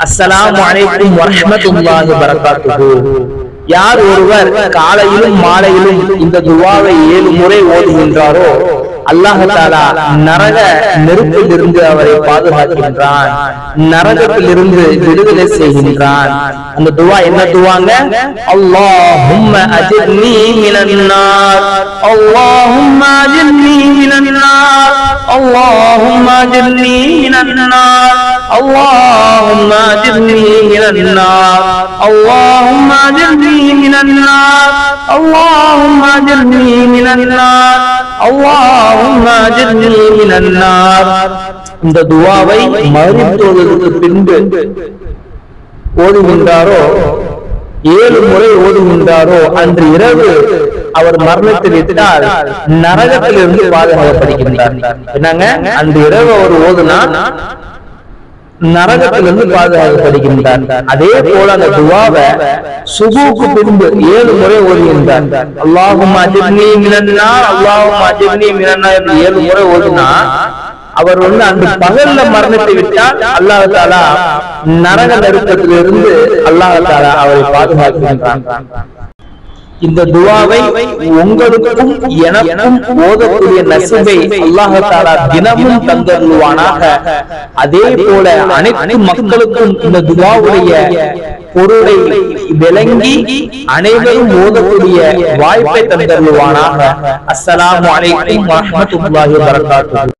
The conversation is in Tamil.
அஸ்ஸலாமு அலைக்கும் வரஹ்மத்துல்லாஹி வரகாத்துஹு யார் ஒருவர் காலையிலும் மாலையிலும் இந்த துவாவை ஏழு முறை ஓதுகின்றாரோ அல்லாஹ் தாலா நரக நெருப்பிலிருந்து அவரை பாதுகாக்கின்றான். நரகத்திலிருந்து விடுதலை செய்கின்றான். அந்த துவா என்ன துவாங்க? அல்லாஹும்ம அஜிர்னி மினன்னார் அல்லாஹும்ம அஜிர்னி மினன்னார் அல்லாஹும்ம அஜிர்னி மினன்னார் اللهم اجرني من النار اللهم اجرني من النار اللهم اجرني من النار اللهم اجرني من النار இந்த துவாவை மறுத்தோதற்கு பின்பு ஓதுகின்றாரோ ஏழு முறை ஓதுகின்றாரோ அன்று இரவு அவர் மரணத்தில் விட்டால் நரகத்திலிருந்து பாதுகாக்கப்படுகின்றார் என்னங்க அன்று இரவு அவர் ஓதுனா நரகத்திலிருந்து பாதுகாக்கப்படுகின்றார் அதே போல அந்த துவாவை சுபுக்கு பின்பு ஏழு முறை ஓதுகின்றார். அல்லாஹும் அஜிர்னி மினன்னார் அல்லாஹும் அஜிர்னி மினன்னார் என்று ஏழு முறை ஓதுனா அவர் வந்து அந்த பகல்ல மரணத்தை விட்டால் அல்லாஹ் தாலா நரக நெருக்கத்திலிருந்து அல்லாஹ் தாலா அவரை பாதுகாக்கின்றான். இந்த துவாவை உங்களுக்கும் எனக்கும் ஓதக்கூடிய நசிபை அல்லாஹாலா தினமும் தந்தருவானாக. அதே போல அனைத்து மக்களுக்கும் இந்த துவாவுடைய பொருளை விளங்கி அனைவரும் ஓதக்கூடிய வாய்ப்பை தந்தருவானாக. அஸ்ஸலாமு அலைக்கும் வரஹ்மத்துல்லாஹி வபரகாத்துஹு.